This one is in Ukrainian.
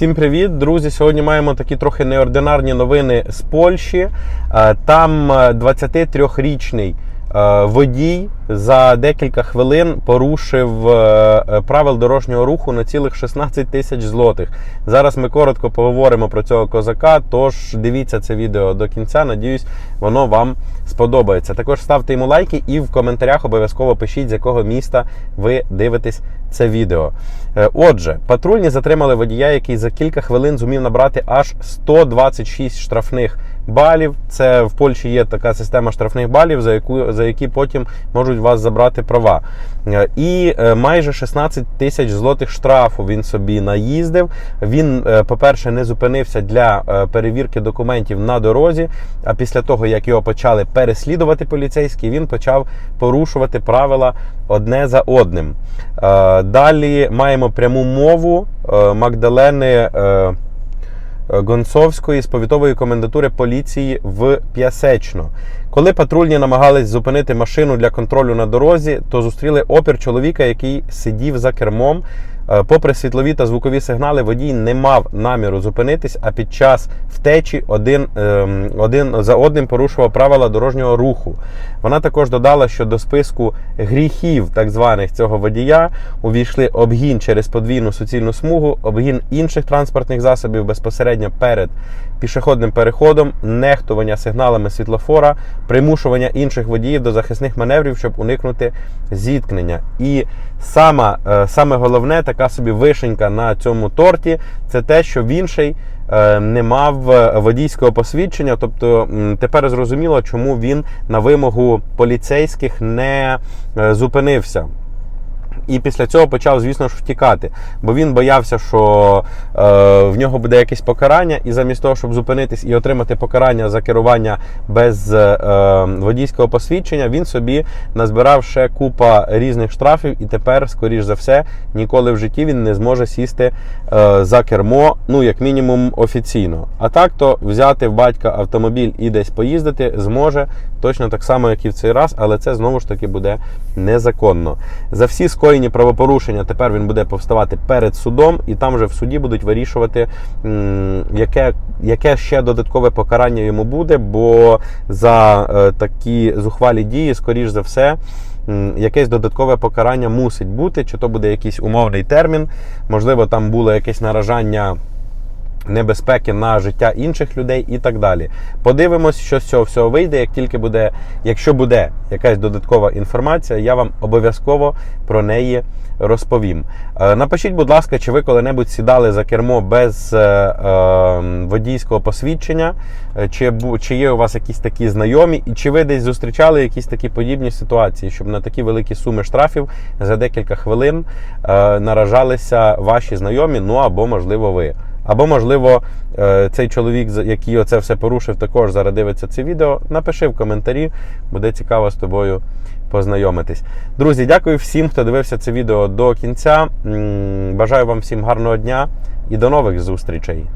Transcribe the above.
Всім привіт, друзі! Сьогодні маємо такі трохи неординарні новини з Польщі. Е, Там е, 23-річний е, водій за декілька хвилин порушив е, е, правил дорожнього руху на цілих 16 тисяч злотих. Зараз ми коротко поговоримо про цього козака. Тож дивіться це відео до кінця. Надіюсь, воно вам сподобається. Також ставте йому лайки і в коментарях обов'язково пишіть, з якого міста ви дивитесь це відео. Е, Отже, патрульні затримали водія, який за кілька хвилин зумів набрати аж 126 штрафних балів. Це в Польщі є така система штрафних балів, за яку за які потім можуть вас забрати права. Е, І е, майже 16 тисяч злотих штрафу він собі наїздив. Він, е, по-перше, не зупинився для перевірки документів на дорозі. А після того, як його почали переслідувати поліцейські, він почав порушувати правила одне за одним. Далі маємо пряму мову Магдалени. Гонцовської з повітової комендатури поліції в П'ясечно. Коли патрульні намагались зупинити машину для контролю на дорозі, то зустріли опір чоловіка, який сидів за кермом. Е, Попри світлові та звукові сигнали, водій не мав наміру зупинитись, а під час втечі один, ем, один за одним порушував правила дорожнього руху. Вона також додала, що до списку гріхів так званих цього водія увійшли обгін через подвійну суцільну смугу, обгін інших транспортних засобів безпосередньо перед пішохідним переходом, нехтування сигналами світлофора, примушування інших водіїв до захисних маневрів, щоб уникнути зіткнення. І саме, е, саме головне, така собі вишенька на цьому торті, це те, що в інший е, не мав е, водійського посвідчення. Тобто тепер зрозуміло, чому він на вимогу поліцейських не е, зупинився. І після цього почав, звісно ж, втікати, бо він боявся, що е, в нього буде якесь покарання, і замість того, щоб зупинитись і отримати покарання за керування без е, водійського посвідчення, він собі назбирав ще купа різних штрафів, і тепер, скоріш за все, ніколи в житті він не зможе сісти е, за кермо, ну як мінімум офіційно. А так то взяти в батька автомобіль і десь поїздити зможе точно так само, як і в цей раз, але це знову ж таки буде незаконно. За всі скоєні правопорушення тепер він буде повставати перед судом, і там вже в суді будуть вирішувати, яке, яке ще додаткове покарання йому буде, бо за е, такі зухвалі дії, скоріш за все. Якесь додаткове покарання мусить бути, чи то буде якийсь умовний термін, можливо, там було якесь наражання небезпеки на життя інших людей і так далі. Подивимось, що з цього всього вийде. Як тільки буде, якщо буде якась додаткова інформація, я вам обов'язково про неї розповім. Е, Напишіть, будь ласка, чи ви коли-небудь сідали за кермо без е, е, водійського посвідчення, чи, чи є у вас якісь такі знайомі, і чи ви десь зустрічали якісь такі подібні ситуації, щоб на такі великі суми штрафів за декілька хвилин наражалися ваші знайомі, ну або можливо ви. Або, можливо, е, цей чоловік, який оце все порушив, також зараз дивиться це відео. Напиши в коментарі, буде цікаво з тобою познайомитись. Друзі, дякую всім, хто дивився це відео до кінця. Бажаю вам всім гарного дня і до нових зустрічей.